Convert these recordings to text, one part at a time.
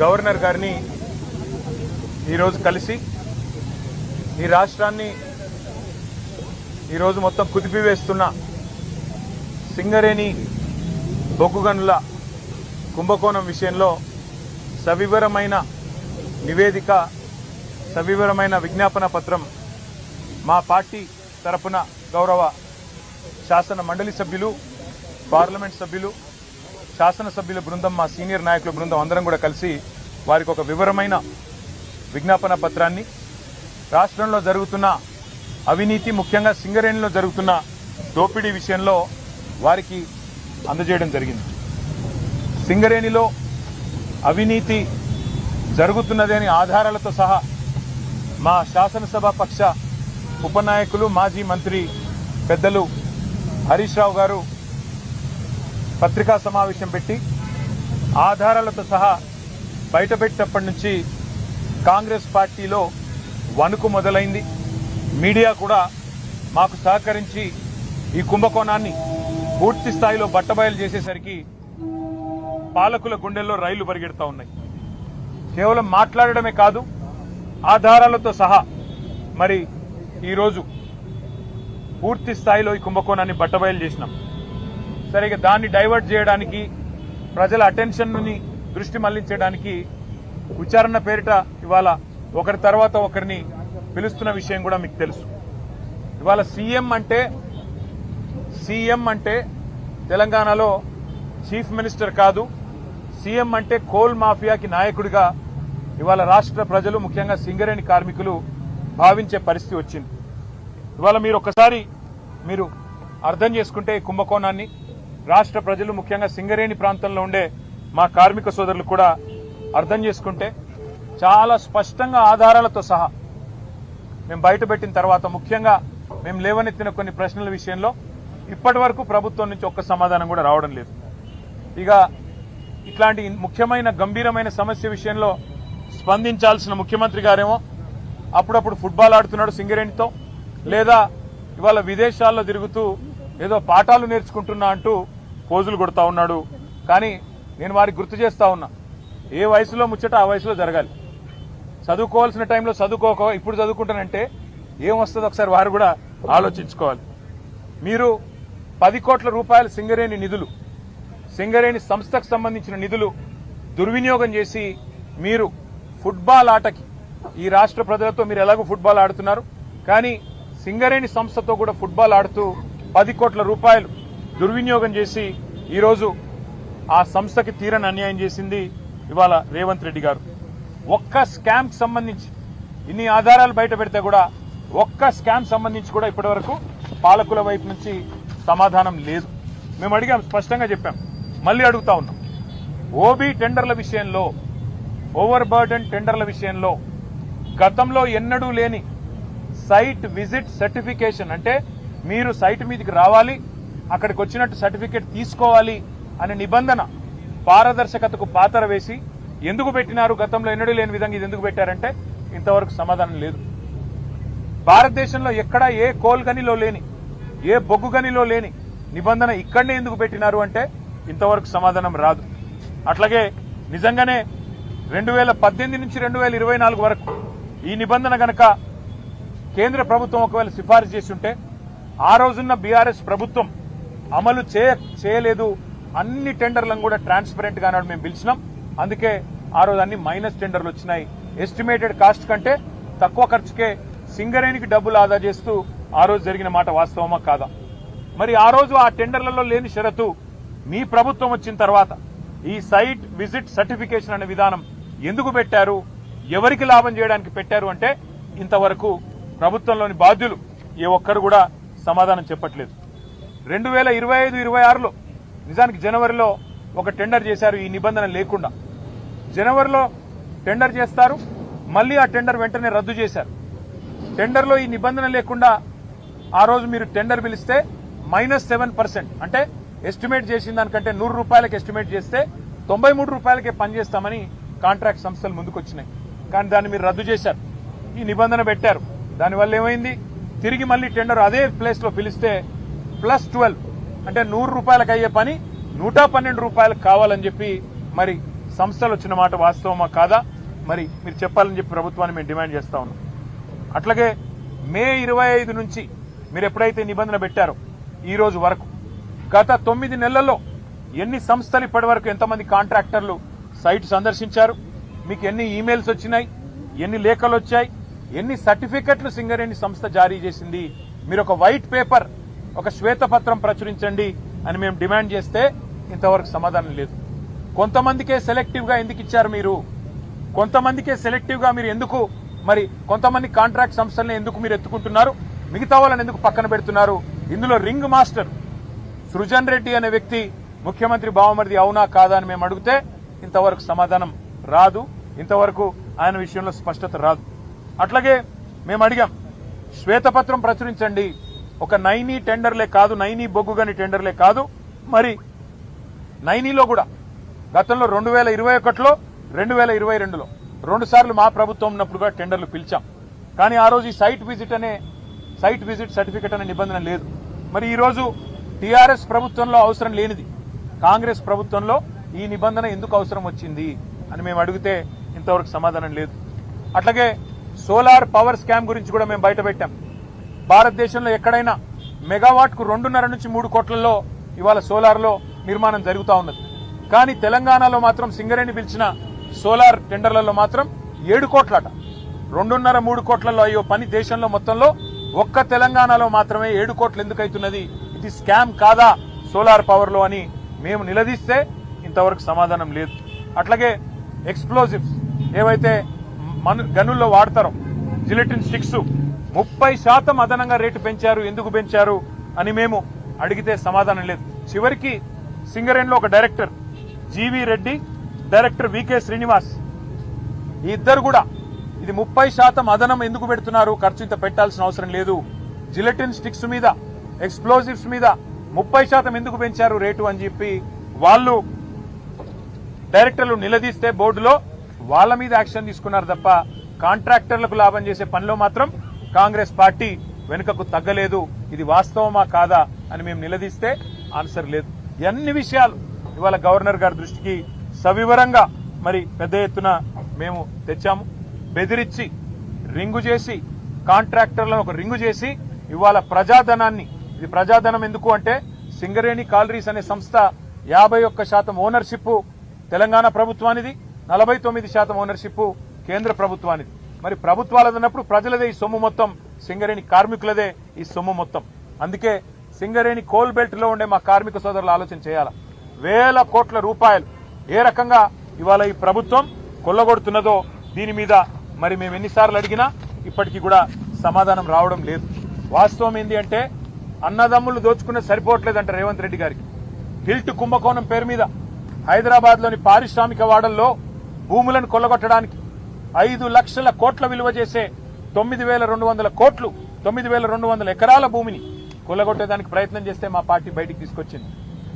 Governor గారిని ఈరోజు కలిసి ఈ రాష్ట్రాన్ని ఈరోజు మొత్తం కుదిపివేస్తున్న సింగరేణి బొగ్గుగనుల కుంభకోణం విషయంలో సవివరమైన నివేదిక సవివరమైన విజ్ఞాపన పత్రం మా పార్టీ తరపున గౌరవ శాసన మండలి సభ్యులు పార్లమెంట్ సభ్యులు శాసనసభ్యుల బృందం మా సీనియర్ నాయకుల బృందం అందరం కూడా కలిసి వారికి ఒక వివరమైన విజ్ఞాపన పత్రాన్ని. రాష్ట్రంలో జరుగుతున్న అవినీతి ముఖ్యంగా సింగరేణిలో జరుగుతున్న దోపిడీ విషయంలో వారికి అందజేయడం జరిగింది. సింగరేణిలో అవినీతి జరుగుతున్నదని ఆధారాలతో సహా మా శాసనసభ పక్ష ఉపనాయకులు మాజీ మంత్రి పెద్దలు హరీష్ రావు గారు పత్రికా సమావేశం పెట్టి ఆధారాలతో సహా బయటపెట్టినప్పటి నుంచి కాంగ్రెస్ పార్టీలో వణుకు మొదలైంది. మీడియా కూడా మాకు సహకరించి ఈ కుంభకోణాన్ని పూర్తి స్థాయిలో బట్టబయలు చేసేసరికి పాలకుల గుండెల్లో రైళ్ళు పరిగెడతా ఉన్నాయి. కేవలం మాట్లాడడమే కాదు ఆధారాలతో సహా మరి ఈరోజు పూర్తి స్థాయిలో ఈ కుంభకోణాన్ని బట్టబయలు చేసినాం. సరే ఇక దాన్ని డైవర్ట్ చేయడానికి ప్రజల అటెన్షన్ని దృష్టి మళ్ళించడానికి విచారణ పేరిట ఇవాళ ఒకరి తర్వాత ఒకరిని పిలుస్తున్న విషయం కూడా మీకు తెలుసు. ఇవాళ సీఎం అంటే సీఎం అంటే తెలంగాణలో చీఫ్ మినిస్టర్ కాదు సీఎం అంటే కోల్ మాఫియాకి నాయకుడిగా ఇవాళ రాష్ట్ర ప్రజలు ముఖ్యంగా సింగరేణి కార్మికులు భావించే పరిస్థితి వచ్చింది. ఇవాళ మీరు ఒకసారి మీరు అర్థం చేసుకుంటే ఈ కుంభకోణాన్ని. రాష్ట్ర ప్రజలు ముఖ్యంగా సింగరేణి ప్రాంతంలో ఉండే మా కార్మిక సోదరులు కూడా అర్థం చేసుకుంటే చాలా స్పష్టంగా ఆధారాలతో సహా మేము బయటపెట్టిన తర్వాత ముఖ్యంగా మేము లేవనెత్తిన కొన్ని ప్రశ్నల విషయంలో ఇప్పటి వరకు ప్రభుత్వం నుంచి ఒక్క సమాధానం కూడా రావడం లేదు. ఇక ఇట్లాంటి ముఖ్యమైన గంభీరమైన సమస్య విషయంలో స్పందించాల్సిన ముఖ్యమంత్రి గారేమో అప్పుడప్పుడు ఫుట్బాల్ ఆడుతున్నాడు సింగరేణితో లేదా ఇవాళ విదేశాల్లో తిరుగుతూ ఏదో పాఠాలు నేర్చుకుంటున్నా అంటూ పోజులు కొడతా ఉన్నాడు. కానీ నేను వారికి గుర్తు చేస్తా ఉన్నా. ఏ వయసులో ముచ్చట ఆ వయసులో జరగాలి. చదువుకోవాల్సిన టైంలో చదువుకోక ఇప్పుడు చదువుకుంటానంటే ఏమొస్తుందో ఒకసారి వారు కూడా ఆలోచించుకోవాలి. మీరు పది కోట్ల రూపాయల సింగరేణి నిధులు సింగరేణి సంస్థకు సంబంధించిన నిధులు దుర్వినియోగం చేసి మీరు ఫుట్బాల్ ఆటకి ఈ రాష్ట్ర ప్రజలతో మీరు ఎలాగో ఫుట్బాల్ ఆడుతున్నారు? కానీ సింగరేణి సంస్థతో కూడా ఫుట్బాల్ ఆడుతూ పది కోట్ల రూపాయలు దుర్వినియోగం చేసి ఈరోజు ఆ సంస్థకి తీరని అన్యాయం చేసింది ఇవాళ రేవంత్ రెడ్డి గారు. ఒక్క స్కామ్కి సంబంధించి ఇన్ని ఆధారాలు బయట పెడితే కూడా ఒక్క స్కామ్ సంబంధించి కూడా ఇప్పటివరకు పాలకుల వైపు నుంచి సమాధానం లేదు. మేము అడిగాం స్పష్టంగా చెప్పాం. మళ్ళీ అడుగుతా ఉన్నాం. ఓబీ టెండర్ల విషయంలో ఓవర్ బర్డెన్ టెండర్ల విషయంలో గతంలో ఎన్నడూ లేని సైట్ విజిట్ సర్టిఫికేషన్ అంటే మీరు సైట్ మీదకి రావాలి అక్కడికి వచ్చినట్టు సర్టిఫికేట్ తీసుకోవాలి అనే నిబంధన పారదర్శకతకు పాతర వేసి ఎందుకు పెట్టినారు? గతంలో ఎన్నడూ లేని విధంగా ఇది ఎందుకు పెట్టారంటే ఇంతవరకు సమాధానం లేదు. భారతదేశంలో ఎక్కడా ఏ కోల్ గనిలో లేని ఏ బొగ్గు గనిలో లేని నిబంధన ఇక్కడనే ఎందుకు పెట్టినారు అంటే ఇంతవరకు సమాధానం రాదు. అట్లాగే నిజంగానే రెండు వేల పద్దెనిమిది నుంచి రెండు వేల ఇరవై నాలుగు వరకు ఈ నిబంధన గనక కేంద్ర ప్రభుత్వం ఒకవేళ సిఫారసు చేసి ఉంటే ఆ రోజున్న బీఆర్ఎస్ ప్రభుత్వం అమలు చేయ చేయలేదు అన్ని టెండర్లను కూడా ట్రాన్స్పరెంట్గా మేము పిలిచినాం. అందుకే ఆ రోజు అన్ని మైనస్ టెండర్లు వచ్చినాయి. ఎస్టిమేటెడ్ కాస్ట్ కంటే తక్కువ ఖర్చుకే సింగరేణికి డబ్బులు ఆదా చేస్తూ ఆ రోజు జరిగిన మాట వాస్తవమా కాదా? మరి ఆ రోజు ఆ టెండర్లలో లేని షరతు మీ ప్రభుత్వం వచ్చిన తర్వాత ఈ సైట్ విజిట్ సర్టిఫికేషన్ అనే విధానం ఎందుకు పెట్టారు? ఎవరికి లాభం చేయడానికి పెట్టారు అంటే ఇంతవరకు ప్రభుత్వంలోని బాధ్యులు ఏ ఒక్కరు కూడా సమాధానం చెప్పట్లేదు. రెండు వేల ఇరవై ఐదు ఇరవై ఆరులో నిజానికి జనవరిలో ఒక టెండర్ చేశారు ఈ నిబంధన లేకుండా. జనవరిలో టెండర్ చేస్తారు మళ్ళీ ఆ టెండర్ వెంటనే రద్దు చేశారు. టెండర్లో ఈ నిబంధన లేకుండా ఆ రోజు మీరు టెండర్ పిలిస్తే మైనస్ సెవెన్ పర్సెంట్ అంటే ఎస్టిమేట్ చేసిన దానికంటే నూరు రూపాయలకు ఎస్టిమేట్ చేస్తే తొంభై మూడు రూపాయలకే పనిచేస్తామని కాంట్రాక్ట్ సంస్థలు ముందుకొచ్చినాయి. కానీ దాన్ని మీరు రద్దు చేశారు. ఈ నిబంధన పెట్టారు. దానివల్ల ఏమైంది? తిరిగి మళ్ళీ టెండర్ అదే ప్లేస్లో పిలిస్తే ప్లస్ ట్వెల్వ్ అంటే నూరు రూపాయలకు అయ్యే పని నూట పన్నెండు రూపాయలకు కావాలని చెప్పి మరి సంస్థలు వచ్చిన మాట వాస్తవమా కాదా? మరి మీరు చెప్పాలని చెప్పి ప్రభుత్వాన్ని మేము డిమాండ్ చేస్తా ఉన్నాం. అట్లాగే మే ఇరవై ఐదు నుంచి మీరు ఎప్పుడైతే నిబంధన పెట్టారో ఈ రోజు వరకు గత తొమ్మిది నెలల్లో ఎన్ని సంస్థలు ఇప్పటి వరకు ఎంతమంది కాంట్రాక్టర్లు సైట్ సందర్శించారు? మీకు ఎన్ని ఈమెయిల్స్ వచ్చినాయి? ఎన్ని లేఖలు వచ్చాయి? ఎన్ని సర్టిఫికెట్లు సింగరేణి సంస్థ జారీ చేసింది? మీరు ఒక వైట్ పేపర్ ఒక శ్వేతపత్రం ప్రచురించండి అని మేము డిమాండ్ చేస్తే ఇంతవరకు సమాధానం లేదు. కొంతమందికే సెలెక్టివ్గా ఎందుకు ఇచ్చారు మీరు? కొంతమందికే సెలెక్టివ్గా మీరు ఎందుకు? మరి కొంతమంది కాంట్రాక్ట్ సంస్థలను ఎందుకు మీరు ఎత్తుకుంటున్నారు? మిగతా వాళ్ళని ఎందుకు పక్కన పెడుతున్నారు? ఇందులో రింగ్ మాస్టర్ సృజన్ రెడ్డి అనే వ్యక్తి ముఖ్యమంత్రి బావమరిది అవునా కాదా అని మేము అడిగితే ఇంతవరకు సమాధానం రాదు. ఇంతవరకు ఆయన విషయంలో స్పష్టత రాదు. అట్లాగే మేము అడిగాం శ్వేతపత్రం ప్రచురించండి. ఒక నైనీ టెండర్లే కాదు నైనీ బొగ్గు గని టెండర్లే కాదు. మరి నైనీలో కూడా గతంలో రెండు వేల ఇరవై ఒకటిలో రెండు వేల ఇరవై రెండులో రెండు సార్లు మా ప్రభుత్వం ఉన్నప్పుడు కూడా టెండర్లు పిలిచాం. కానీ ఆ రోజు ఈ సైట్ విజిట్ అనే సైట్ విజిట్ సర్టిఫికెట్ అనే నిబంధన లేదు. మరి ఈరోజు టీఆర్ఎస్ ప్రభుత్వంలో అవసరం లేనిది. కాంగ్రెస్ ప్రభుత్వంలో ఈ నిబంధన ఎందుకు అవసరం వచ్చింది అని మేము అడిగితే ఇంతవరకు సమాధానం లేదు. అట్లాగే సోలార్ పవర్ స్కామ్ గురించి కూడా మేము బయట పెట్టాం. భారతదేశంలో ఎక్కడైనా మెగావాట్కు రెండున్నర నుంచి మూడు కోట్లలో ఇవాళ సోలార్లో నిర్మాణం జరుగుతూ ఉన్నది. కానీ తెలంగాణలో మాత్రం సింగరేణి పిలిచిన సోలార్ టెండర్లలో మాత్రం ఏడు కోట్లట. రెండున్నర మూడు కోట్లలో అయ్యో పని దేశంలో మొత్తంలో ఒక్క తెలంగాణలో మాత్రమే ఏడు కోట్లు ఎందుకైతున్నది? ఇది స్కామ్ కాదా సోలార్ పవర్లో అని మేము నిలదీస్తే ఇంతవరకు సమాధానం లేదు. అట్లాగే ఎక్స్ప్లోజివ్స్ ఏవైతే మను గనుల్లో వాడతారో జిలెటిన్ స్టిక్స్ ముప్పై శాతం అదనంగా రేటు పెంచారు. ఎందుకు పెంచారు అని మేము అడిగితే సమాధానం లేదు. చివరికి సింగరేణిలో ఒక director G V Reddy director V K Srinivas ఈ ఇద్దరు కూడా ఇది ముప్పై శాతం అదనం ఎందుకు పెడుతున్నారు? ఖర్చు ఇంత పెట్టాల్సిన అవసరం లేదు. జిలెటిన్ స్టిక్స్ మీద ఎక్స్ప్లోజివ్స్ మీద ముప్పై శాతం ఎందుకు పెంచారు రేటు అని చెప్పి వాళ్ళు డైరెక్టర్లు నిలదీస్తే బోర్డులో వాళ్ళ మీద యాక్షన్ తీసుకున్నారు తప్ప కాంట్రాక్టర్లకు లాభం చేసే పనిలో మాత్రం కాంగ్రెస్ పార్టీ వెనుకకు తగ్గలేదు. ఇది వాస్తవమా కాదా అని మేము నిలదీస్తే ఆన్సర్ లేదు. అన్ని విషయాలు ఇవాళ గవర్నర్ గారి దృష్టికి సవివరంగా మరి పెద్ద ఎత్తున మేము తెచ్చాము. బెదిరించి రింగు చేసి కాంట్రాక్టర్లను ఒక రింగు చేసి ఇవాళ ప్రజాధనాన్ని ఇది ప్రజాధనం ఎందుకు అంటే సింగరేణి కాలరీస్ అనే సంస్థ యాభై ఒక్క శాతం ఓనర్షిప్ తెలంగాణ ప్రభుత్వానిది నలభై తొమ్మిది శాతం ఓనర్షిప్ కేంద్ర ప్రభుత్వానిది. మరి ప్రభుత్వాలది ఉన్నప్పుడు ప్రజలదే ఈ సొమ్ము మొత్తం సింగరేణి కార్మికులదే ఈ సొమ్ము మొత్తం. అందుకే సింగరేణి కోల్ బెల్ట్లో ఉండే మా కార్మిక సోదరులు ఆలోచన చేయాలా. వేల కోట్ల రూపాయలు ఏ రకంగా ఇవాళ ఈ ప్రభుత్వం కొల్లగొడుతున్నదో దీని మీద మరి మేము ఎన్నిసార్లు అడిగినా ఇప్పటికీ కూడా సమాధానం రావడం లేదు. వాస్తవం ఏంటి అంటే అన్నదమ్ములు దోచుకునే సరిపోవట్లేదంట రేవంత్ రెడ్డి గారికి. హిల్ట్ కుంభకోణం పేరు మీద హైదరాబాద్లోని పారిశ్రామిక వాడల్లో భూములను కొల్లగొట్టడానికి ఐదు లక్షల కోట్ల విలువ చేసే తొమ్మిది వేల రెండు వందల కోట్లు తొమ్మిది వేల రెండు వందల ఎకరాల భూమిని కొల్లగొట్టేదానికి ప్రయత్నం చేస్తే మా పార్టీ బయటికి తీసుకొచ్చింది.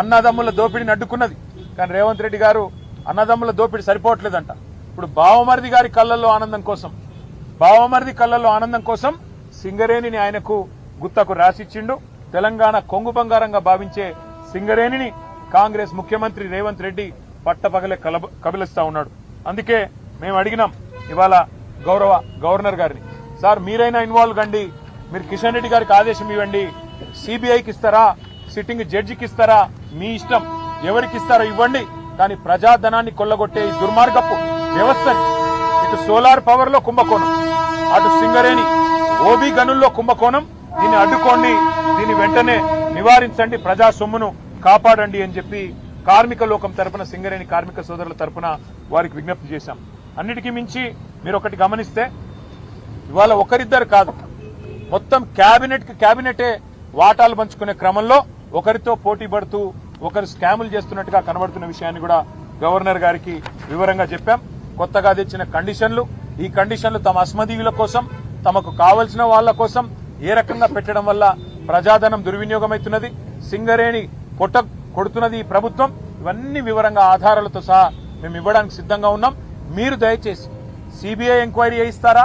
అన్నదమ్ముల దోపిడిని అడ్డుకున్నది. కానీ రేవంత్ రెడ్డి గారు అన్నదమ్ముల దోపిడి సరిపోవట్లేదంట. ఇప్పుడు బావమరిది గారి కళ్ళల్లో ఆనందం కోసం బావమరిది కళ్ళల్లో ఆనందం కోసం సింగరేణిని ఆయనకు గుత్తకు రాసిచ్చిండు. తెలంగాణ కొంగు బంగారంగా భావించే సింగరేణిని కాంగ్రెస్ ముఖ్యమంత్రి రేవంత్ రెడ్డి పట్టపగలే కలబ కబిలిస్తా ఉన్నాడు. అందుకే మేము అడిగినాం ఇవాళ గౌరవ గవర్నర్ గారిని. సార్ మీరైనా ఇన్వాల్వ్ కండి. మీరు కిషన్ రెడ్డి గారికి ఆదేశం ఇవ్వండి. సిబిఐకి ఇస్తారా? సిట్టింగ్ జడ్జికి ఇస్తారా? మీ ఇష్టం. ఎవరికి ఇస్తారో ఇవ్వండి. కానీ ప్రజాధనాన్ని కొల్లగొట్టే ఈ దుర్మార్గపు వ్యవస్థని ఇటు సోలార్ పవర్లో కుంభకోణం అటు సింగరేణి ఓబీ గనుల్లో కుంభకోణం దీన్ని అడ్డుకోండి. దీన్ని వెంటనే నివారించండి. ప్రజా సొమ్మును కాపాడండి అని చెప్పి కార్మిక లోకం తరపున సింగరేణి కార్మిక సోదరుల తరపున వారికి విజ్ఞప్తి చేశాం. అన్నిటికీ మించి మీరు ఒకటి గమనిస్తే ఇవాళ ఒకరిద్దరు కాదు మొత్తం క్యాబినెట్ క్యాబినెటే వాటాలు పంచుకునే క్రమంలో ఒకరితో పోటీ పడుతూ ఒకరు స్కాములు చేస్తున్నట్టుగా కనబడుతున్న విషయాన్ని కూడా గవర్నర్ గారికి వివరంగా చెప్పాం. కొత్తగా తెచ్చిన కండిషన్లు ఈ కండిషన్లు తమ అస్మదీయుల కోసం తమకు కావలసిన వాళ్ళ కోసం ఏ రకంగా పెట్టడం వల్ల ప్రజాధనం దుర్వినియోగమవుతున్నది సింగరేణి పొట్ట కొడుతున్నది ఈ ప్రభుత్వం ఇవన్నీ వివరంగా ఆధారాలతో సహా మేము ఇవ్వడానికి సిద్ధంగా ఉన్నాం. మీరు దయచేసి సిబిఐ ఎంక్వైరీ చేయిస్తారా?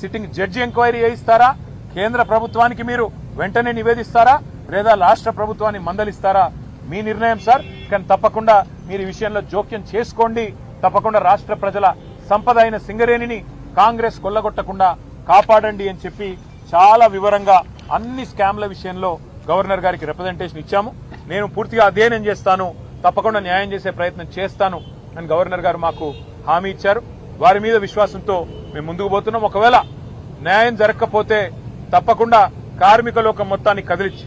సిట్టింగ్ జడ్జి ఎంక్వైరీ చేయిస్తారా? కేంద్ర ప్రభుత్వానికి మీరు వెంటనే నివేదిస్తారా? లేదా రాష్ట్ర ప్రభుత్వాన్ని మందలిస్తారా? మీ నిర్ణయం సార్. కానీ తప్పకుండా మీరు ఈ విషయంలో జోక్యం చేసుకోండి. తప్పకుండా రాష్ట్ర ప్రజల సంపద అయిన సింగరేణిని కాంగ్రెస్ కొల్లగొట్టకుండా కాపాడండి అని చెప్పి చాలా వివరంగా అన్ని స్కామ్ల విషయంలో గవర్నర్ గారికి రిప్రజెంటేషన్ ఇచ్చాము. నేను పూర్తిగా అధ్యయనం చేస్తాను. తప్పకుండా న్యాయం చేసే ప్రయత్నం చేస్తాను. అని గవర్నర్ గారు మాకు హామీ ఇచ్చారు. వారి మీద విశ్వాసంతో మేము ముందుకు పోతున్నాం. ఒకవేళ న్యాయం జరగకపోతే తప్పకుండా కార్మిక లోకం మొత్తాన్ని కదిలించి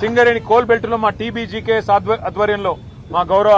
సింగరేణి కోల్ బెల్ట్లో మా టీబీజీకేఎస్ ఆధ్వర్యంలో మా గౌరవ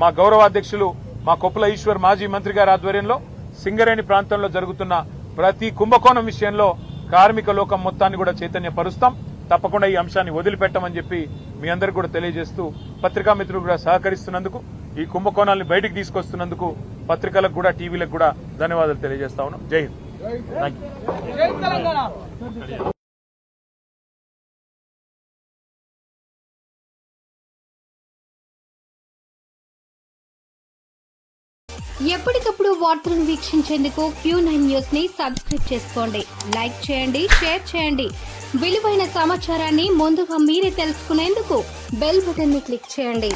మా గౌరవ అధ్యక్షులు మా కొప్పుల ఈశ్వర్ మాజీ మంత్రి గారి ఆధ్వర్యంలో సింగరేణి ప్రాంతంలో జరుగుతున్న ప్రతి కుంభకోణం విషయంలో కార్మిక లోకం మొత్తాన్ని కూడా చైతన్యపరుస్తాం. తప్పకుండా ఈ అంశాన్ని వదిలిపెట్టమని చెప్పి మీ అందరికి కూడా తెలియజేస్తూ పత్రికా మిత్రులు కూడా సహకరిస్తున్నందుకు ఈ కుంభకోణాన్ని బయటికి తీసుకొస్తున్నందుకు పత్రికలకు కూడా టీవీలకు కూడా ధన్యవాదాలు తెలియజేస్తా ఉన్నాం. జై హింద్. ఎప్పటికప్పుడు వార్తలను వీక్షించేందుకు క్యూ నైన్ న్యూస్ని సబ్స్క్రైబ్ చేసుకోండి. లైక్ చేయండి షేర్ చేయండి. విలువైన సమాచారాన్ని ముందుగా మీరే తెలుసుకునేందుకు బెల్ బటన్ని క్లిక్ చేయండి.